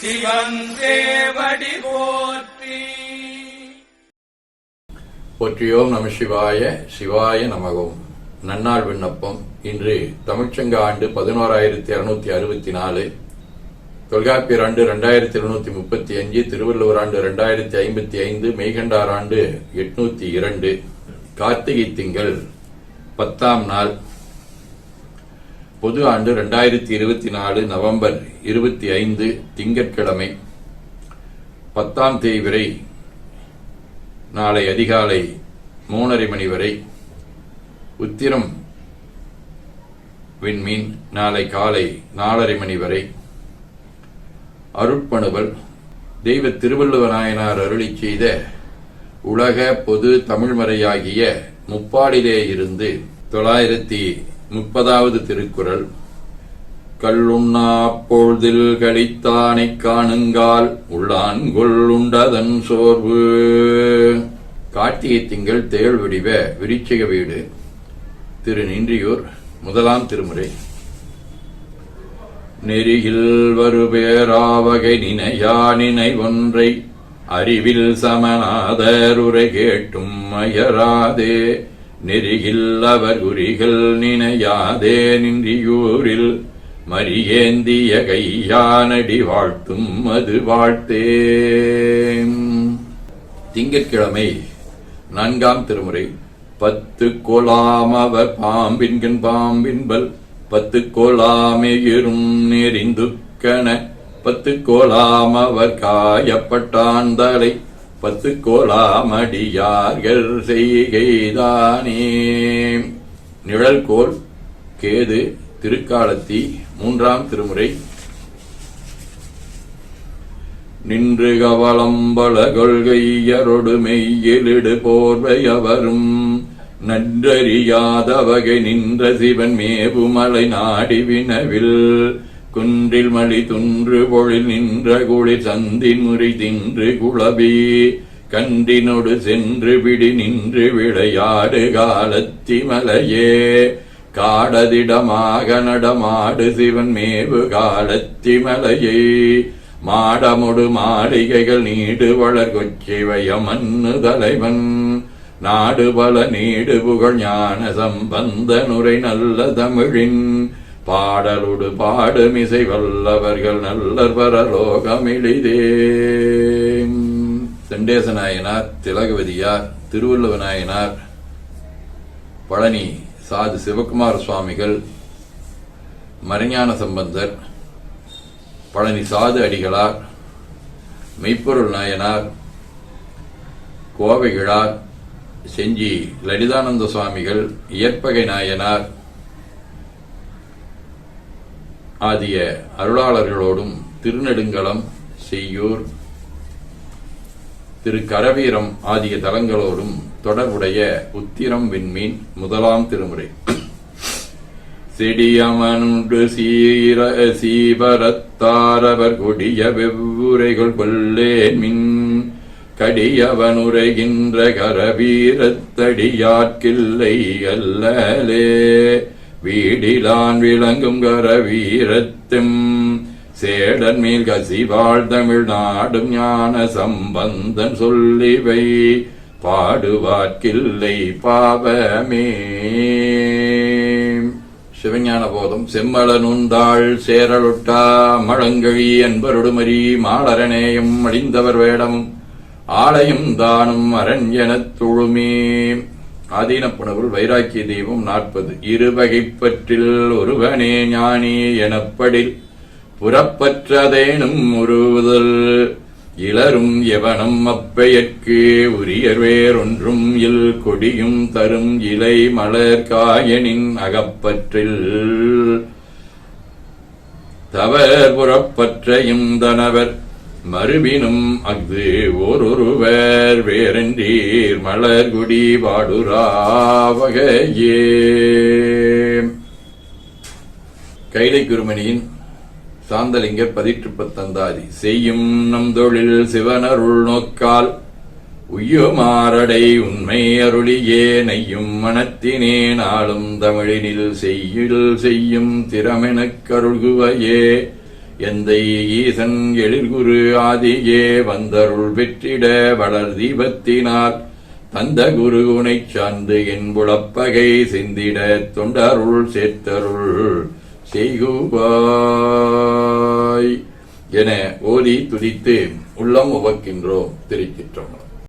சிவன் தேவடி போற்றி. போற்றியோம் நம சிவாய சிவாய நமகம். நன்னாள் விண்ணப்பம். இன்று தமிழ்ச்சங்க ஆண்டு பதினோராயிரத்தி இருநூத்தி அறுபத்தி நாலு. தொல்காப்பியர் ஆண்டு ரெண்டாயிரத்தி இருநூத்தி முப்பத்தி அஞ்சு திருவள்ளுவர் ஆண்டு ரெண்டாயிரத்தி ஐம்பத்தி ஐந்து மெய்கண்டார் ஆண்டு எட்நூத்தி இரண்டு. கார்த்திகை திங்கள் பத்தாம் நாள். பொது ஆண்டு ரெண்டாயிரத்தி இருபத்தி நாலு நவம்பர் இருபத்தி ஐந்து திங்கட்கிழமை பத்தாம் தேதி வரை நாளை அதிகாலை மூணரை மணி வரை உத்திரம் விண்மீன் நாளை காலை நாலரை மணி வரை அருட்பணுவல் தெய்வ திருவள்ளுவ நாயனார் செய்த உலக பொது தமிழ்மறையாகிய முப்பாடிலே இருந்து தொள்ளாயிரத்தி முப்பதாவது திருக்குறள். கல்லுண்ணா பொழுதில் கழித்தானை காணுங்கால் உள்ளான் கொள்ளுண்டதன் சோர்வு. கார்த்திகை திங்கள் தேள் வடிவ விருச்சிக வீடு. திரு நின்றியூர் முதலாம் திருமுறை. நெறியில் வருபேராவகை நினையா நினை ஒன்றை அறிவில் சமநாதர் உரை கேட்டும் அயராதே. நெறியில் அவர் குறிகள் நினையாதே நின்றியூரில் மரியேந்திய கையானடி வாழ்த்தும் அது வாழ்த்தே திங்கட்கிழமை நான்காம் திருமுறை பத்து கோலாம் பாம்பின்கண் பாம்பின்பல் பத்து கோலாமையிரும் இரும் நெறிந்துக்கன பத்து கோலாமவர் காயப்பட்டான் தலை பத்து கோலாமடியார்கள் செய்கைதானே. நிழல்கோல் கேது திருக்காலத்தி மூன்றாம் திருமுறை. நின்று கவலம்பல கொள்கையரொடு மெய்யிலிடு போர்வையவரும். நன்றறியாத வகை நின்ற சிவன் மேவுமலை நாடி வினவில். குன்றில் மலி துன்று பொழில் நின்ற குழி சந்தின் முறி தின்று குளபி கண்டினொடு சென்று பிடி நின்று விளையாடு காலத்தி மலையே. காடதிடமாக நடமாடு சிவன் மேவு காலத்தி மலையை. மாடமுடு மாளிகைகள் நீடு வளர் கொச்சிவயமன்னு தலைவன். நாடு பல நீடு புகழ் ஞான சம்பந்த நுரை நல்ல தமிழின். பாடலுடு பாடுமிசை வல்லவர்கள் நல்லர் பரலோகமிழிதே செண்டேச நாயனார் திலகவதியார் திருவள்ளுவ நாயனார் பழனி சாது சிவகுமார சுவாமிகள் மறைஞான சம்பந்தர் பழனி சாது அடிகளார் மெய்ப்பொருள் நாயனார் கோவைகிழார் செஞ்சி லலிதானந்த சுவாமிகள் இயற்பகை நாயனார் ஆகிய அருளாளர்களோடும் திருநெடுங்கலம் செய்யூர். திரு கரவீரம் ஆகிய தலங்களோடும் தொடர்புடைய உத்திரம் விண்மீன் முதலாம் திருமுறை. செடியமனுண்டு சீர சீவரத்தாரவர் கொடிய வெவ்வுரைகள் கொல்லேன் மின். கடியவனுரைகின்ற கரவீரத்தடியாற்கில்லை அல்லலே. வீடிலான் விளங்கும் கர வீரத்தும் சேடன் மேல் கசிவாழ் தமிழ்நாடும் ஞான சம்பந்தன் சொல்லிவை. பாடுவார்க்கில்லை பாவமே. சிவஞான போதம் செம்மளனுந்தாள் சேரலுட்டா மழங்கழி என்பருடுமரி மாலரநேயம் அழிந்தவர் வேடமும். ஆலயம் தானும் அரண்யனத் துழுமே. ஆதீனப்புணவுள் வைராக்கிய தெய்வம் நாற்பது. இருவகைப்பற்றில் ஒருவனே ஞானி எனப்படில் புறப்பற்றதேனும் உருவுதல் இளரும் எவனும் அப்பெயற்கு உரியர் வேறொன்றும் இல் கொடியும் தரும் இலை மலர் காயனின் அகப்பற்றில். தவர் புறப்பற்றையும் தனவர் மறுபினும் அஃது ஓரொருவர் வேறென்றீர் மலர்குடி பாடுராவகையே. கைலை குருமணியின் சாந்தலிங்க பதிற்று பத்தந்தாதி செய்யும் நம் தொழில் சிவனருள் நோக்கால் உய்யுமாறடை உண்மை அருளியே நையும் மனத்தினே நாளும் தமிழினில் செய்யுள் செய்யும் திறமெனக் கருள்குவையே. எந்தை ஈசன் எழில்குரு ஆதியே வந்தருள் வெற்றிட வளர் தீபத்தினால் தந்த குரு உனைச் சார்ந்து என் புலப்பகை சிந்திட தொண்டருள் சேர்த்தருள் செய்குவாய். என ஓதி துதித்து உள்ளம் உவக்கின்றோம் திருச்சிற்றம்பலம்